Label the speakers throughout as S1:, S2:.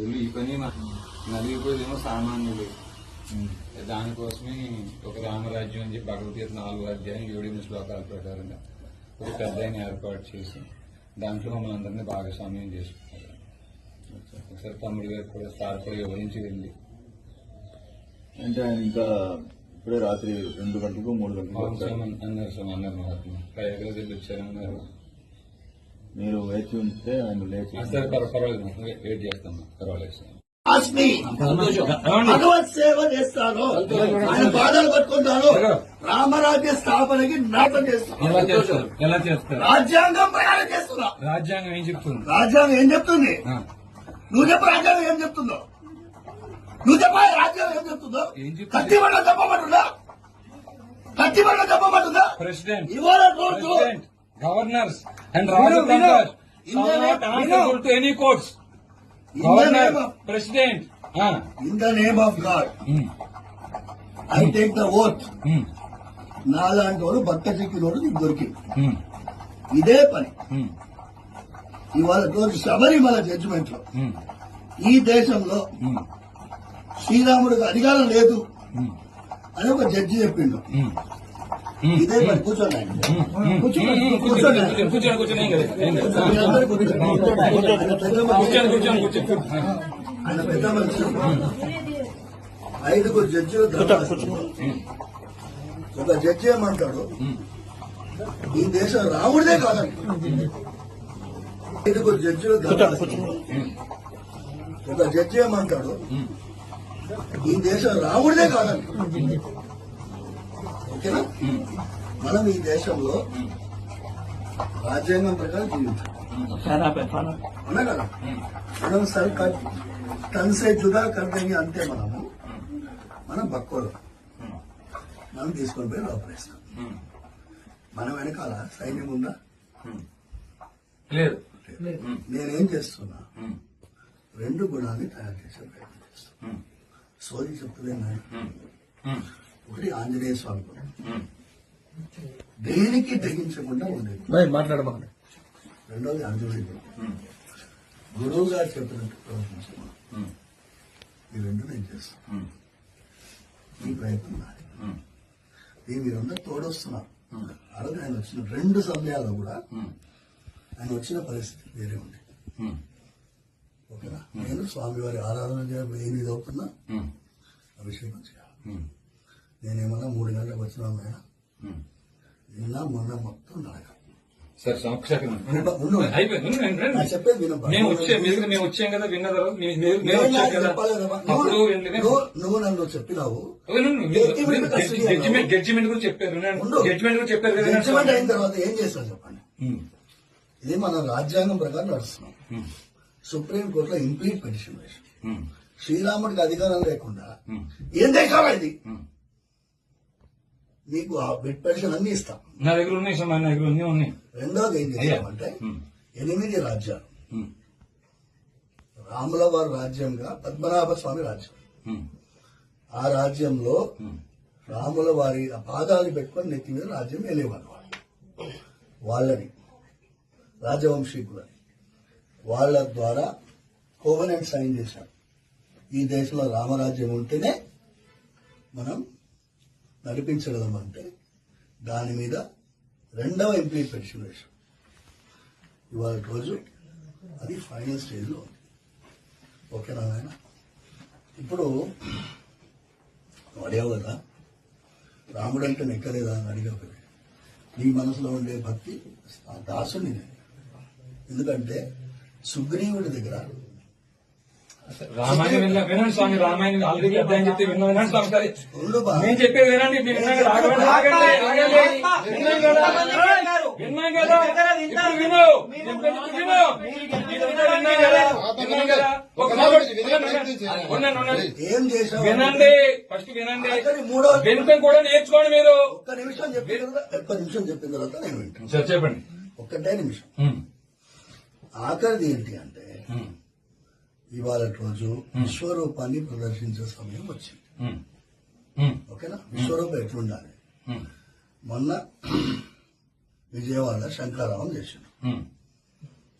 S1: వీళ్ళు ఈ పని నలిగిపోయేదేమో సామాన్యులు. దానికోసమే ఒక రామరాజ్యం అని చెప్పి భగవద్గీత నాలుగు అధ్యాయం ఏడు శ్లోకాల ప్రకారంగా ఒక పెద్ద ఏర్పాటు చేసి దాంట్లో మమ్మల్ని అందరినీ భాగస్వామ్యం చేసుకున్నారు. ఒకసారి తమ్ముడు గారు కూడా సార్ కూడా వివరించి వెళ్ళి
S2: అంటే ఆయన ఇంకా ఇప్పుడే రాత్రి రెండు గంటలకు మూడు గంటలకు
S1: అన్నారు సార్ అన్నారు మహాత్మ ప్రయాగరాజ్ వెళ్ళి వచ్చారన్నారు.
S2: మీరు వేచి ఉంటే ఆయన లేచి
S1: సరే పర్వ- పర్వాలేదు వే- వెయిట్ చేస్తాం పర్వాలేదు సార్.
S3: ఆస్మి భగవత్ సేవ చేస్తాను. ఆయన బాధలు పట్టుకుంటాను రామరాజ్య స్థాపనకి నాటం చేస్తాను. రాజ్యాంగం ప్రకారం చేస్తున్నా.
S1: రాజ్యాంగం ఏం చెప్తుంది?
S3: రాజ్యాంగం ఏం చెప్తుంది? నువ్వు చెప్పు రాజ్యాంగం ఏం చెప్తుందో. నువ్వు చెప్ప రాజ్యాంగం ఏం చెప్తుందో? కత్తి బండ చెప్పమంటుందా కత్తి బండ చెప్పమంటుందా
S1: ప్రెసిడెంట్.
S3: ఇవాళ రోజు
S1: governors and రాజతంత్ర any courts governor president
S3: in the name of God I take the oath నాలాంటి వాడు భక్త శక్తి రోడ్డు నీకు దొరికింది. ఇదే పని. ఇవాళ శబరిమల
S1: జడ్జిమెంట్లో.
S3: ఈ దేశంలో శ్రీరాముడికి అధికారం లేదు అని ఒక జడ్జి చెప్పిండు. ఇదే కూర్చోండి ఆయన. కూర్చోండి. కూర్చోండి.
S1: కూర్చోండి, కూర్చోండి, కూర్చోండి,
S3: కూర్చోండి. ఆయన పెద్ద మనిషి ఐదుగురు జడ్జిలు. ఒక జడ్జి ఏమంటాడు ఈ దేశం రాముడిదే కాదండి ఐదుగురు జడ్జిలు. ఒక జడ్జి ఏమంటాడు ఈ దేశం రాముడిదే కాదండి ఓకేనా? మనం ఈ దేశంలో రాజ్యాంగం ప్రకారం జీవించాలి అవునా కదా? మనం సర్ కట్ తన్ సే జుదా కర్తని అంతే మనము. మనం బక్కోలు. మనం తీసుకొని పోయి లోపలేస్తాం మన వెనకాల సైన్యం ఉందా?
S1: లేదు.
S3: నేనేం చేస్తున్నా. రెండు గుణాన్ని తయారు చేసే ప్రయత్నం చేస్తున్నా.
S1: Hmm.
S3: సోది చెప్తుంది. ఒకటి ఆంజనేయ స్వామి
S1: Hmm.
S3: దేనికి తెగించకుండా ఉండేది
S2: మాట్లాడమండి
S3: రెండోది ఆంజనేయ. గురువు గారు చెప్పినట్టు ప్రవర్తించడం
S1: Hmm.
S3: ఈ రెండు నేను చేస్తాను. ఈ ప్రయత్నం నాది మీరందరూ తోడొస్తున్నారు
S1: Hmm.
S3: ఆ రోజు ఆయన వచ్చిన రెండు సమయాల్లో కూడా. ఆయన వచ్చిన పరిస్థితి వేరే ఉంది. ఓకేనా నేను స్వామివారి ఆరాధన ఎనిమిది అవుతున్నా. అభిషేకం చేయాలి. నేనేమన్నా మూడు గంటలకు వచ్చినా. నిన్న మొన్న మొత్తం నడక
S1: సరే
S3: చెప్పేది.
S1: మేము వచ్చే మీరు మేము వచ్చాం కదా విన్న తర్వాత
S3: నువ్వు- నన్ను చెప్పినావు. జడ్జిమెంట్
S1: గురించి చెప్పారు. జడ్జిమెంట్ గురించి చెప్పారు కదా
S3: జడ్జిమెంట్. అయిన తర్వాత ఏం చేస్తాను చెప్పండి. ఇది మన రాజ్యాంగం ప్రకారం నడుస్తున్నాం. సుప్రీం కోర్టులో ఇంప్లీట్ పిటిషన్ వేసాం శ్రీరాముడికి అధికారం లేకుండా ఏం దేశం ఇది?
S1: ఉమ్.
S3: నీకు ఆ బిట్ పెన్షన్ అన్ని ఇస్తాం.
S1: నా దగ్గర ఉన్నాయి సార్ నా దగ్గర ఉన్నాయి ఉన్నాయి.
S3: రెండోది ఏం. చేస్తామంటే ఎనిమిది రాజ్యాలు. రాముల వారి రాజ్యంగా పద్మనాభ స్వామి రాజ్యం ఆ రాజ్యంలో రాముల వారి పాదాలు పెట్టుకొని నెత్తి మీద రాజ్యం వెళ్ళేవారు వాళ్ళు. వాళ్ళని రాజవంశీకులని. వాళ్ళ ద్వారా కోవనెంట్ సైన్ చేశారు. ఈ దేశంలో రామరాజ్యం ఉంటేనే మనం నడిపించగలం అంటే దాని మీద రెండవ ఎంపీ పెన్షన్ వేశాం. ఇవాళ రోజు అది ఫైనల్ స్టేజ్లో ఉంది. ఓకేనా నాయన? ఇప్పుడు అడిగావు కదా రాముడు అంటే నెక్కలేదా అని అడిగావు కదా. నీ మనసులో ఉండే భక్తి ఆ దాసుని ఎందుకంటే సుగ్రీవుడి దగ్గర
S1: రామాయణం విన్నా వినండి స్వామి రామాయణం ఆల్రెడీ అధ్యాయం చెప్తే విన్నా వినండి స్వామి సరే. నేను చెప్పేది వినండి మీరు విన్నాం కదా ఆగండి ఆగండి ఆగండి విన్నాం కదా? విన్నాం కదా? ఇప్పుడు విను చెప్పేది ఇప్పుడు విను ఇప్పుడు విన్నాం. కదా? విన్నాం కదా? ఒక మాట ఉండండి ఉండండి
S3: ఏం చేశావు
S1: వినండి. ఫస్ట్ వినండి. వినటం కూడా నేర్చుకోండి మీరు.
S3: ఒక్క నిమిషం ఒక్క నిమిషం చెప్పిన తర్వాత నేను వింటాను
S1: చెప్పండి.
S3: ఒక్కటే నిమిషం. ఆఖరిది ఏంటి అంటే ఇవాళ రోజు విశ్వరూపాన్ని ప్రదర్శించే సమయం వచ్చింది. ఓకేనా? విశ్వరూపం ఎట్లుండాలి? మొన్న విజయవాడ శంకారావం చేసిండు.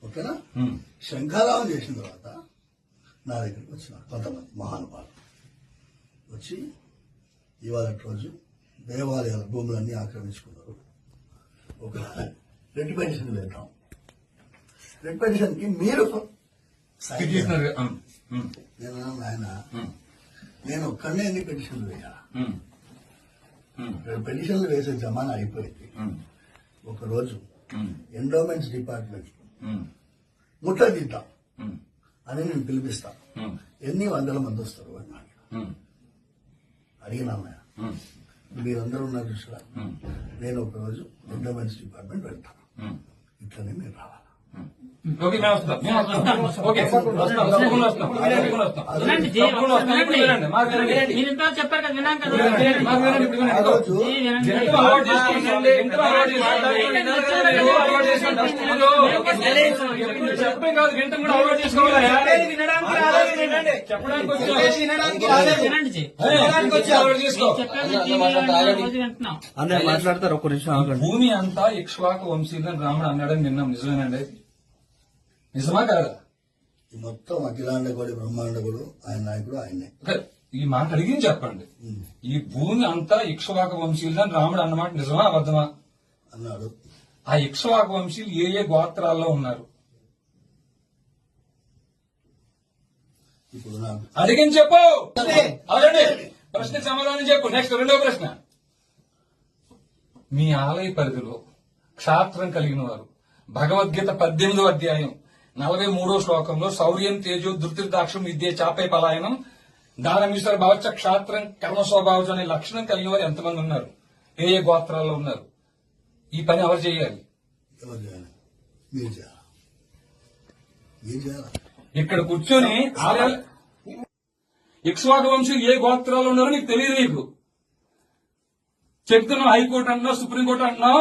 S3: ఓకేనా? శంఖారావం చేసిన తర్వాత నా దగ్గరికి వచ్చినారు కొంతమంది మహానుభావులు. వచ్చి ఇవాళ రోజు దేవాలయాల భూములన్నీ ఆక్రమించుకున్నారు. ఒక రెడ్ పెన్షన్ వేద్దాం. రెడ్ పెన్షన్కి మీరు నేను
S1: ఉమ్,
S3: నేను ఒక్కడనే ఎన్ని పెన్షన్లు వేయాలా పెన్షన్లు వేసే జమానా అయిపోయింది.
S1: ఉమ్,
S3: ఒక రోజు
S1: ఉమ్,
S3: ఎండోమెంట్స్ డిపార్ట్మెంట్ ముట్టదిద్దాం అని నేను పిలిపిస్తా.
S1: ఉమ్,
S3: ఎన్ని వందల మంది వస్తారు అన్నాడు అడిగినా మీరందరూ ఉన్నారు చూసారా? నేను ఒక రోజు ఎండోమెంట్స్ డిపార్ట్మెంట్ వెళ్తాను. ఇట్లనే మీరు రావాలి.
S1: ఓకే మేము వస్తాం మేము వస్తాం ఓకే వస్తాం తప్పకుండా వస్తాం తప్పకుండా వస్తాం
S4: వినండి, జీ,
S1: తప్పకుండా వస్తాం
S4: వినండి.
S1: ఇప్పుడు వినండి మాకు వినండి
S4: మీరు ఇంత చెప్పారు కదా విన్నాం కదా
S1: వినండి, మాకు వినండి ఇప్పుడు వినండి
S4: వినండి.
S1: అలవాటు చేసుకోండి? అలవాటు చేసుకోండి? అలవాటు. చెప్పడం కాదు వింటం కూడా అలవాటు చేసుకోవాలి చెప్పడానికి వచ్చాం.
S4: వినండి.
S1: వినడానికి వచ్చి అలవాటు చేసుకో
S4: చెప్పారు జీ, మేము రోజు వింటున్నాం
S5: అందరు మాట్లాడతారు ఒక్క నిమిషం ఆగండి
S1: భూమి అంతా ఇక్ష్వాక వంశీయులని రాముడు అన్నాడని విన్నాం నిజమేనండి నిజమా కాదా?
S3: ఈ మొత్తం అఖిలాండ గోడి బ్రహ్మాండ గోడు ఆయన నాయకుడు ఆయనే.
S1: ఈ మాట అడిగింది చెప్పండి. ఈ భూమి అంతా ఇక్ష్వాక వంశీయులని రాముడు అన్నమాట. నిజమా అబద్ధమా?
S3: అన్నాడు.
S1: ఆ ఇక్ష్వాక వంశీయులు ఏ ఏ గోత్రాల్లో ఉన్నారు?
S3: ఇప్పుడు
S1: అడిగింది చెప్పు. అడగండి. ప్రశ్న సమాధానం చెప్పు. నెక్స్ట్ రెండో ప్రశ్న. మీ ఆలయ పరిధిలో క్షాత్రం కలిగిన వారు భగవద్గీత పద్దెనిమిదో అధ్యాయం నలభై మూడో శ్లోకంలో శౌర్యం తేజో దుర్తిర్దాక్షం విద్య చాపే పలాయనం దానమీశ్వర భావచ్చ క్షాత్రం కర్మ స్వభావం అనే లక్షణం కలిగిన వారు ఎంతమంది ఉన్నారు? ఏ ఏ గోత్రాల్లో ఉన్నారు? ఈ పని ఎవరు చేయాలి? ఇక్కడ కూర్చొని ఆలయ ఇక్ష్వాక వంశం ఏ గోత్రాలు ఉన్నారో నీకు తెలియదు నీకు. చెప్తున్నావు హైకోర్టు అంటున్నావు సుప్రీంకోర్టు అంటున్నావు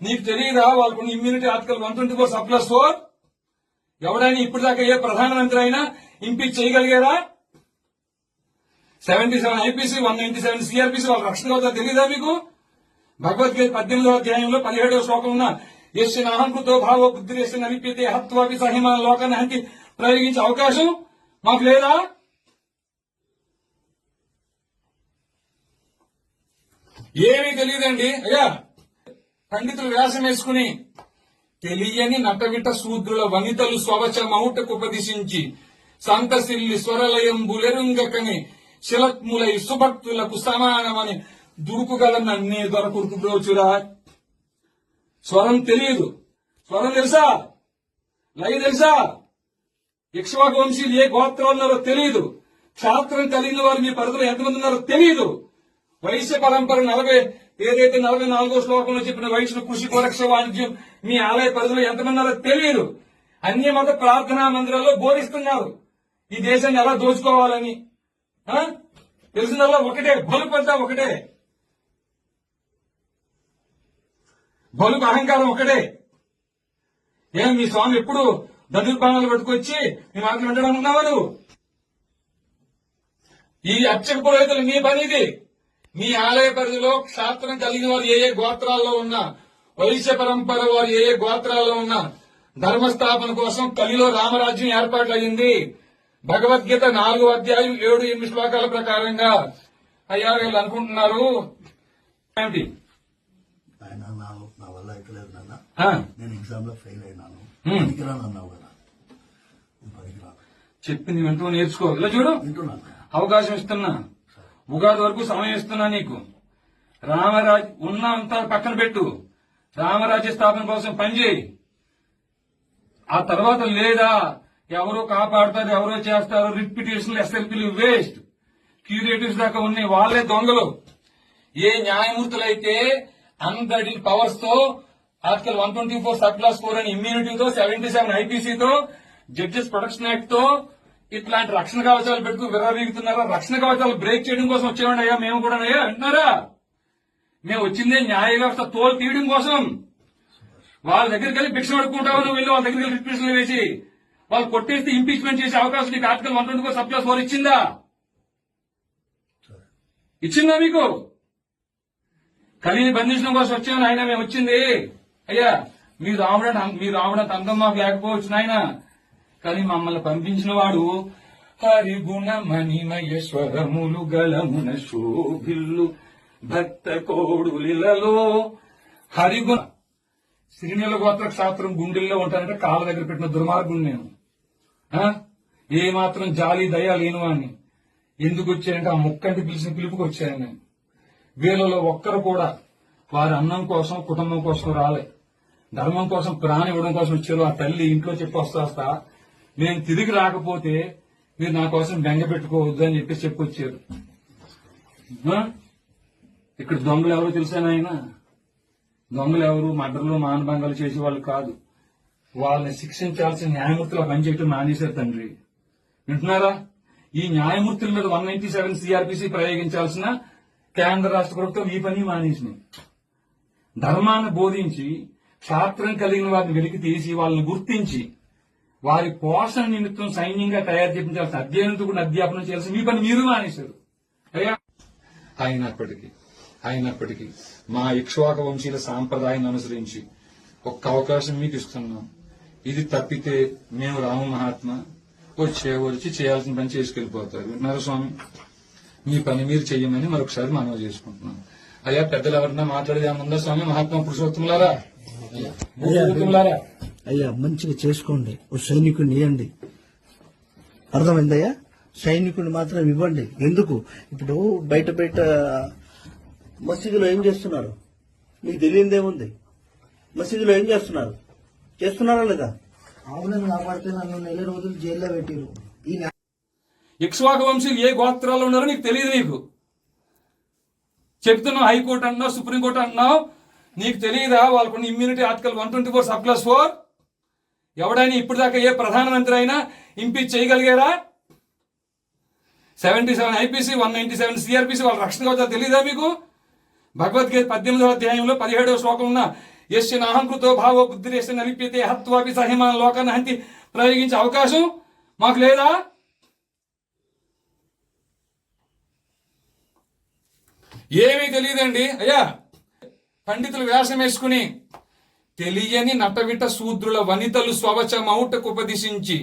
S1: నీకు తెలియదా వాళ్ళకు immunity article one twenty four sub plus four ఎవడైనా ఇప్పటిదాకా ఏ ప్రధానమంత్రి అయినా impeach చేయగలిగారా? Seventy seven IPC one ninety seven CrPC వాళ్ళ రక్షణ అవుతారు తెలియదా మీకు? భగవద్గీత పద్దెనిమిదో అధ్యాయంలో పదిహేడవ శ్లోకం ఉన్న ఎస్సి నాహంకృతో భావ బుద్ధి ఎస్సి నలిపితే హత్వాపి సహిమాన లోకాన్ని హంకి ప్రయోగించే అవకాశం మాకు లేదా? ఏమీ తెలియదండి అయ్యా పండితులు వ్యాసం వేసుకుని తెలియని నటవిట శూద్రుల వనితలు స్వవచ ఉపదిశించి సంతసిల్లి స్వరలయం బులెరుంగకని శిలత్ములై సుభక్తులకు సమానమని దురుకుగలన్న అన్ని దొరకుడుకు బ్రోచురా. స్వరం తెలియదు. స్వరం తెలుసా? లయ తెలుసా? ఇక్ష్వాక వంశీలు ఏ గోత్రం ఉన్నారో తెలియదు. క్షాత్రం కలిగిన వారు మీ పరిధిలో ఎంతమంది ఉన్నారో తెలియదు. వైశ్య పరంపర నలభై ఏదైతే నలభై నాలుగో శ్లోకంలో చెప్పిన వైశ్య కృషి కోరక్ష వాణిజ్యం మీ ఆలయ పరిధిలో ఎంతమంది అలా తెలియదు. అన్య మత ప్రార్థనా మందిరాల్లో బోధిస్తున్నారు. ఈ దేశాన్ని ఎలా దోచుకోవాలని? ఆ? తెలిసిందల్లా ఒకటే బలుపు అంతా ఒకటే. బలుపు అహంకారం ఒకటే. ఏం మీ స్వామి ఎప్పుడు దదుర్పానాలు పట్టుకొచ్చి మీ మాటలు వినడం ఉన్నావా ఈ అర్చక పురోహితులు మీ పనిది. మీ ఆలయ పరిధిలో క్షాత్రం కలిగిన వారు ఏ ఏ గోత్రాల్లో ఉన్నా వైశ్య పరంపర వారు ఏ గోత్రాల్లో ఉన్నా ధర్మస్థాపన కోసం కలిలో రామరాజ్యం ఏర్పాటు అయింది భగవద్గీత నాలుగో అధ్యాయం ఏడు ఎనిమిది శ్లోకాల ప్రకారంగా అయ్యా వీళ్ళు అనుకుంటున్నారు. ఏమిటి
S3: నా వల్ల ఎక్కలేదు నాన్న.
S1: ఆ,
S3: నేను ఎగ్జామ్లో ఫెయిల్ అయినాను. పనికిరాను అన్నావు కదా. నేను పనికిరాను
S1: చెప్పింది వింటూ నేర్చుకో. ఇలా చూడు. అవకాశం ఇస్తున్నా. ఉగాది వరకు సమయం ఇస్తున్నా నీకు. రామరాజ్ ఉన్న అంతా పక్కన పెట్టు. రామరాజ్య స్థాపన కోసం పనిచేయి ఆ తర్వాత లేదా ఎవరో కాపాడతారు ఎవరో చేస్తారు రిపిటేషన్ ఎస్ఎల్పీలు వేస్ట్. క్యూరేటివ్స్ దాకా ఉన్నాయి వాళ్ళే దొంగలు. ఏ న్యాయమూర్తులైతే అందరి పవర్స్తో article one twenty four sub clause four అని ఇమ్యూనిటీతో సెవెంటీ సెవెన్ ఐపీసీతో జడ్జెస్ ప్రొటెక్షన్ యాక్ట్తో ఇట్లాంటి రక్షణ కవచాలు పెట్టుకు విర్రవీగుతున్నారా. రక్షణ కవచాలు బ్రేక్ చేయడం కోసం వచ్చేవాడి అయ్యా మేము కూడా అయ్యా అంటున్నారా? మేము వచ్చిందే న్యాయ వ్యవస్థ తోలు తీయడం కోసం. వాళ్ళ దగ్గరికి వెళ్ళి భిక్ష పడుకుంటావు నువ్వు వెళ్ళి వాళ్ళ దగ్గరికి వెళ్ళి రిపిటేషన్లు వేసి వాళ్ళు కొట్టేస్తే ఇంపీచ్మెంట్ చేసే అవకాశం నీకు article one twenty four sub clause four ఇచ్చిందా? ఇచ్చిందా మీకు? కలిని బంధించడం కోసం వచ్చాను ఆయన మేము వచ్చింది. అయ్యా మీ రావడం మీ రావడం అందం మాకు లేకపోవచ్చు నాయన. కానీ మమ్మల్ని పంపించిన వాడు హరిగుణ మణిమయేశ్వరములు గలమున శోభిల్లు. భక్త కోడులిలలో హరిగుణ. శ్రీనీల గోత్ర శాస్త్రం గుండెల్లో ఉంటానంటే కాళ్ళ దగ్గర పెట్టిన దుర్మార్గుడు నేను. ఆ? ఏ మాత్రం జాలి దయ లేనివాణ్ణి ఎందుకు వచ్చాయంటే ఆ ముక్కంటి పిలిచిన పిలుపుకి వచ్చాను నేను. వీళ్ళలో ఒక్కరు కూడా వారి అన్నం కోసం కుటుంబం కోసం రాలే. ధర్మం కోసం ప్రాణం ఇవ్వడం కోసం వచ్చారు. ఆ తల్లి ఇంట్లో చెప్పి వస్తా వస్తా నేను తిరిగి రాకపోతే మీరు నా కోసం బెంగ పెట్టుకోవద్దు అని చెప్పి చెప్పొచ్చారు ఆ? ఇక్కడ దొంగలు ఎవరో తెలుసా నాయన? దొంగలు ఎవరు? మర్డర్లు మానభంగాలు చేసే వాళ్ళు కాదు. వాళ్ళని శిక్షించాల్సిన న్యాయమూర్తులు పనిచేయటం పని మానేశారు తండ్రి. వింటున్నారా? ఈ న్యాయమూర్తుల మీద వన్ నైన్టీ సెవెన్ సిఆర్పిసి ప్రయోగించాల్సిన కేంద్ర రాష్ట్ర ప్రభుత్వం ఈ పని మానేసినాయి ధర్మాన్ని బోధించి క్షాత్రం కలిగిన వారిని వెలికి తీసి వాళ్ళని గుర్తించి వారి పోషణ నిమిత్తం సైన్యంగా తయారు చేయించాల్సిన అధ్యయనంతో కూడా అధ్యాపనం చేయాల్సిన మీ పని మీరు మానేశారు. అయ్యా! అయినప్పటికీ. అయినప్పటికీ మా ఇక్ష్వాక వంశీల సాంప్రదాయాన్ని అనుసరించి ఒక్క అవకాశం మీకు ఇస్తున్నాం. ఇది తప్పితే మేము రామ మహాత్మ వచ్చే వచ్చి చేయాల్సిన పని చేసుకెళ్ళిపోతారు విన్నారు స్వామి మీ పని మీరు చెయ్యమని మరొకసారి మనవి చేసుకుంటున్నాం. అయ్యా పెద్దలు ఎవరన్నా మాట్లాడేది ఏమన్నా స్వామి? మహాత్మా పురుషోత్తములారా? పురుషోత్తములారా
S3: అయ్యా మంచిగా చేసుకోండి. ఓ సైనికుడిని ఇవ్వండి అర్థమైందయ్యా? సైనికుడిని మాత్రం ఇవ్వండి. ఎందుకు? ఇప్పుడు బయట బయట మసీదులో ఏం చేస్తున్నారు? మీకు తెలియదేముంది మసీదులో ఏం చేస్తున్నారు? చేస్తున్నారా లేదా?
S6: అవునని కాపాడితే నన్ను నెల రోజులు జైల్లో పెట్టిరు. ఈ
S1: ఇక్ష్వాక వంశీయులు ఏ గోత్రాల్లో ఉన్నారో నీకు తెలియదు నీకు. చెప్తున్నావు హైకోర్టు అంటున్నావు సుప్రీంకోర్టు అంటున్నావు. నీకు తెలియదా? వాళ్ళకున్న immunity article one twenty four sub clause four ఎవడైనా ఇప్పుడు దాకా ఏ ప్రధానమంత్రి అయినా impeach చేయగలిగారా? Seventy seven IPC one ninety seven CrPC వాళ్ళ రక్షణ కవచాలు తెలియదా మీకు? భగవద్గీత పద్దెనిమిదవ అధ్యాయంలో పదిహేడవ శ్లోకం ఉన్న యశ్య నాహంకృతో భావో బుద్ధిరేశ్వ నలిప్యతే హత్వాపి సహిమాన లోకాన్ని హంతి ప్రయోగించే అవకాశం మాకు లేదా? ఏమీ తెలియదండి. అయ్యా పండితులు వ్యాసం వేసుకుని తెలియని నటవిట శూద్రుల వనితలు స్వవచమౌటకు ఉపదిశించి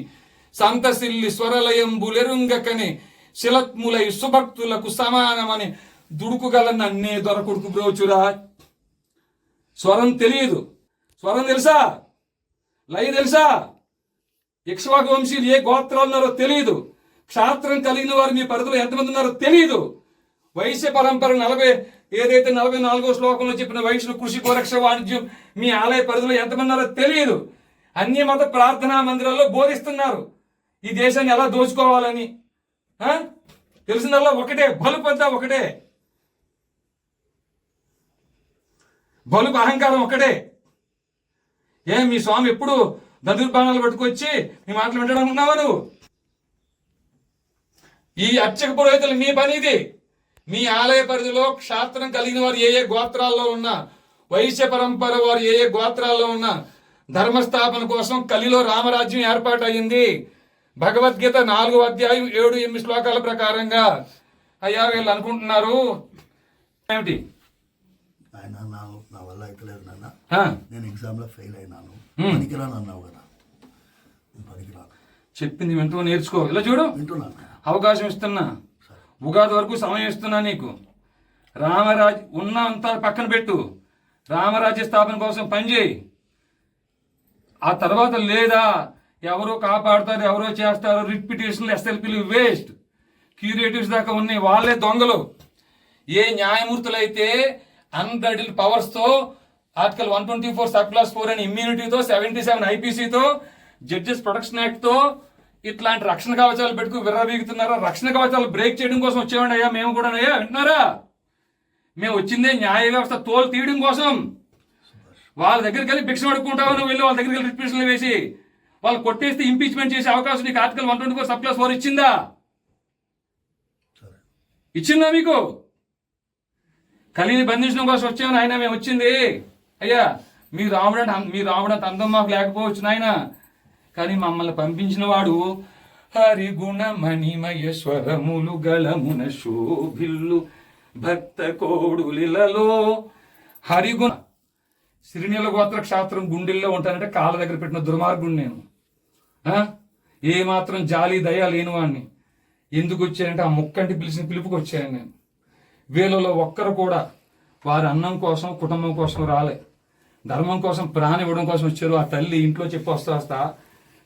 S1: సంతసిల్లి స్వరలయంబులెరుంగకని శిలత్ములై సుభక్తులకు సమానమని దుడుకుగల నన్నే దొరకుడుకు బ్రోచురా స్వరం తెలియదు. స్వరం తెలుసా? లయ తెలుసా? ఇక్ష్వాకు వంశీలు ఏ గోత్రాలు ఉన్నారో తెలియదు క్షాత్రం కలిగిన వారు మీ పరిధిలో ఎంతమంది ఉన్నారో తెలియదు వైశ్య పరంపర నలభై ఏదైతే నలభై నాలుగో శ్లోకంలో చెప్పిన వైశ్యులు కృషి గోరక్ష వాణిజ్యం మీ ఆలయ పరిధిలో ఎంతమంది ఉన్నారో తెలియదు అన్ని మత ప్రార్థనా మందిరాల్లో బోధిస్తున్నారు. ఈ దేశాన్ని ఎలా దోచుకోవాలని? ఆ? తెలిసిందల్లా ఒకటే బలుపంతా ఒకటే. బలుపు అహంకారం ఒక్కడే ఏ మీ స్వామి ఎప్పుడు దదుర్బాణాలు పట్టుకొచ్చి మీ మాటలు వింటడం ఉన్నావా నువ్వు? ఈ అర్చక పురోహితులు మీ పని ఇది. మీ ఆలయ పరిధిలో క్షాత్రం కలిగిన వారు ఏ ఏ గోత్రాల్లో ఉన్నా వైశ్య పరంపర వారు ఏ ఏ గోత్రాల్లో ఉన్నా ధర్మస్థాపన కోసం కలిలో రామరాజ్యం ఏర్పాటు అయింది భగవద్గీత నాలుగు అధ్యాయం ఏడు ఎనిమిది శ్లోకాల ప్రకారంగా అయ్యా వీళ్ళు అనుకుంటున్నారు. ఏమిటి
S3: ఆయన నా నా వల్ల అయితలేదు నాన్న
S1: ఆ,
S3: నేను ఎగ్జామ్లో ఫెయిల్ అయినాను. పనికిరాను అన్నావు కదా. పనికిరాను.
S1: చెప్పింది వింటూ నేర్చుకో. ఇలా చూడు.
S3: వింటున్నాను
S1: అవకాశం ఇస్తున్నా. ఉగాది వరకు సమయం ఇస్తున్నా నీకు. రామరాజ్ ఉన్న అంతా పక్కన పెట్టు. రామరాజ్య స్థాపన కోసం పనిచేయి ఆ తర్వాత లేదా ఎవరో కాపాడుతారు ఎవరో చేస్తారు రిట్ పిటిషన్లు ఎస్ఎల్పీలు వేస్ట్. క్యూరేటివ్స్ దాకా ఉన్నాయి. వాళ్ళే దొంగలు. ఏ న్యాయమూర్తులైతే unbridled పవర్స్తో article one twenty four sub clause four అని ఇమ్యూనిటీతో సెవెంటీ సెవెన్ ఐపీసీతో జడ్జెస్ ప్రొటెక్షన్ యాక్ట్తో ఇట్లాంటి రక్షణ కవచాలు పెట్టుకు విర్రవీగుతున్నారా? రక్షణ కవచాలు బ్రేక్ చేయడం కోసం వచ్చేవాడి అయ్యా? మేము కూడా అయ్యా? వింటున్నారా? మేము వచ్చిందే న్యాయ వ్యవస్థ తోలు తీయడం కోసం. వాళ్ళ దగ్గరికి వెళ్ళి భిక్ష అడుక్కుంటావు? నువ్వు వెళ్ళి వాళ్ళ దగ్గరికి వెళ్ళి రిపిటిషన్లు వేసి వాళ్ళు కొట్టేస్తే ఇంపీచ్మెంట్ చేసే అవకాశం నీకు article one twenty four sub clause four ఇచ్చిందా? ఇచ్చిందా మీకు? కలిని బంధించడం కోసం వచ్చామని ఆయన మేము వచ్చింది అయ్యా మీరు రావడం మీరు రావడం అందం మాకు లేకపోవచ్చు నాయన. కానీ మమ్మల్ని పంపించిన వాడు మణిమయ మణిమయేశ్వరములు గలమున శోభిల్లు భక్త కోడులిలలో హరిగుణ. సిరినీల గోత్ర క్షేత్రం గుండెల్లో ఉంటానంటే కాళ్ళ దగ్గర పెట్టిన దుర్మార్గుడు నేను. ఏమాత్రం ఏ మాత్రం జాలి దయ లేని వాడిని ఎందుకు వచ్చానంటే ఆ ముక్కంటి పిలిచిన పిలుపుకి వచ్చాను నేను. వీళ్ళలో ఒక్కరు కూడా వారి అన్నం కోసం కుటుంబం కోసం రాలే. ధర్మం కోసం ప్రాణం ఇవ్వడం కోసం వచ్చారు. ఆ తల్లి ఇంట్లో చెప్పి వస్తా వస్తా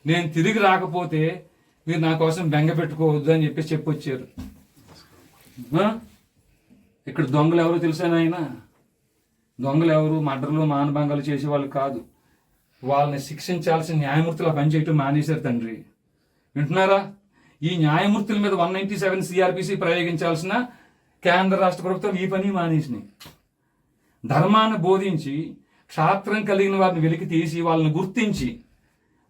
S1: నేను తిరిగి రాకపోతే మీరు నా కోసం బెంగ పెట్టుకోవద్దు అని చెప్పేసి చెప్పి వచ్చారు. ఇక్కడ దొంగలు ఎవరో తెలుసా నాయన? దొంగలు ఎవరు? మర్డర్లు మానభంగాలు చేసేవాళ్ళు కాదు. వాళ్ళని శిక్షించాల్సిన న్యాయమూర్తులు పనిచేయటం పని చేయటం మానేశారు తండ్రి. వింటున్నారా? ఈ న్యాయమూర్తుల మీద వన్ నైంటీ సెవెన్ సిఆర్పిసి ప్రయోగించాల్సిన కేంద్ర రాష్ట్ర ప్రభుత్వం ఈ పని మానేసినాయి. ధర్మాన్ని బోధించి క్షాత్రం కలిగిన వారిని వెలికి తీసి వాళ్ళని గుర్తించి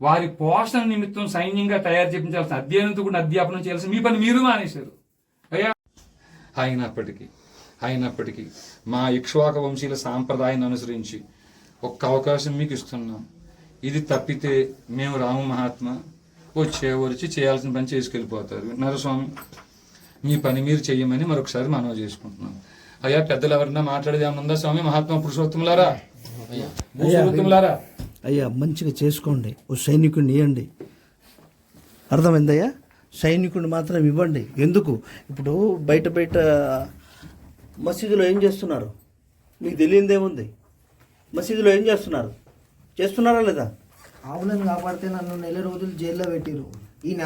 S1: వారి పోషణ నిమిత్తం సైన్యంగా తయారు చేయించాల్సిన అధ్యయనంతో కూడా అధ్యాపనం చేయాల్సిన మీ పని మీరు మానేశారు. అయ్యా. అయినప్పటికీ అయినప్పటికీ మా ఇక్ష్వాక వంశీల సాంప్రదాయాన్ని అనుసరించి ఒక్క అవకాశం మీకు ఇస్తున్నాం. ఇది తప్పితే మేము రాము మహాత్మ వచ్చే వచ్చి చేయాల్సిన పని చేసుకెళ్ళిపోతారు. నరస్వామి మీ పని మీరు చెయ్యమని మరొకసారి మనవి చేసుకుంటున్నాం. అయ్యా పెద్దలు ఎవరన్నా మాట్లాడేది స్వామి మహాత్మా పురుషోత్తములారా?
S6: అయ్యా. మంచిగా చేసుకోండి. ఓ సైనికుడిని ఇవ్వండి అర్థమైందయ్యా? సైనికుడిని మాత్రం ఇవ్వండి. ఎందుకు? ఇప్పుడు బయట బయట మసీదులో ఏం చేస్తున్నారు? మీకు తెలియదేముంది మసీదులో ఏం చేస్తున్నారు? చేస్తున్నారా లేదా? ఆవులను కాపాడితే నన్ను నెల రోజులు జైల్లో పెట్టిరు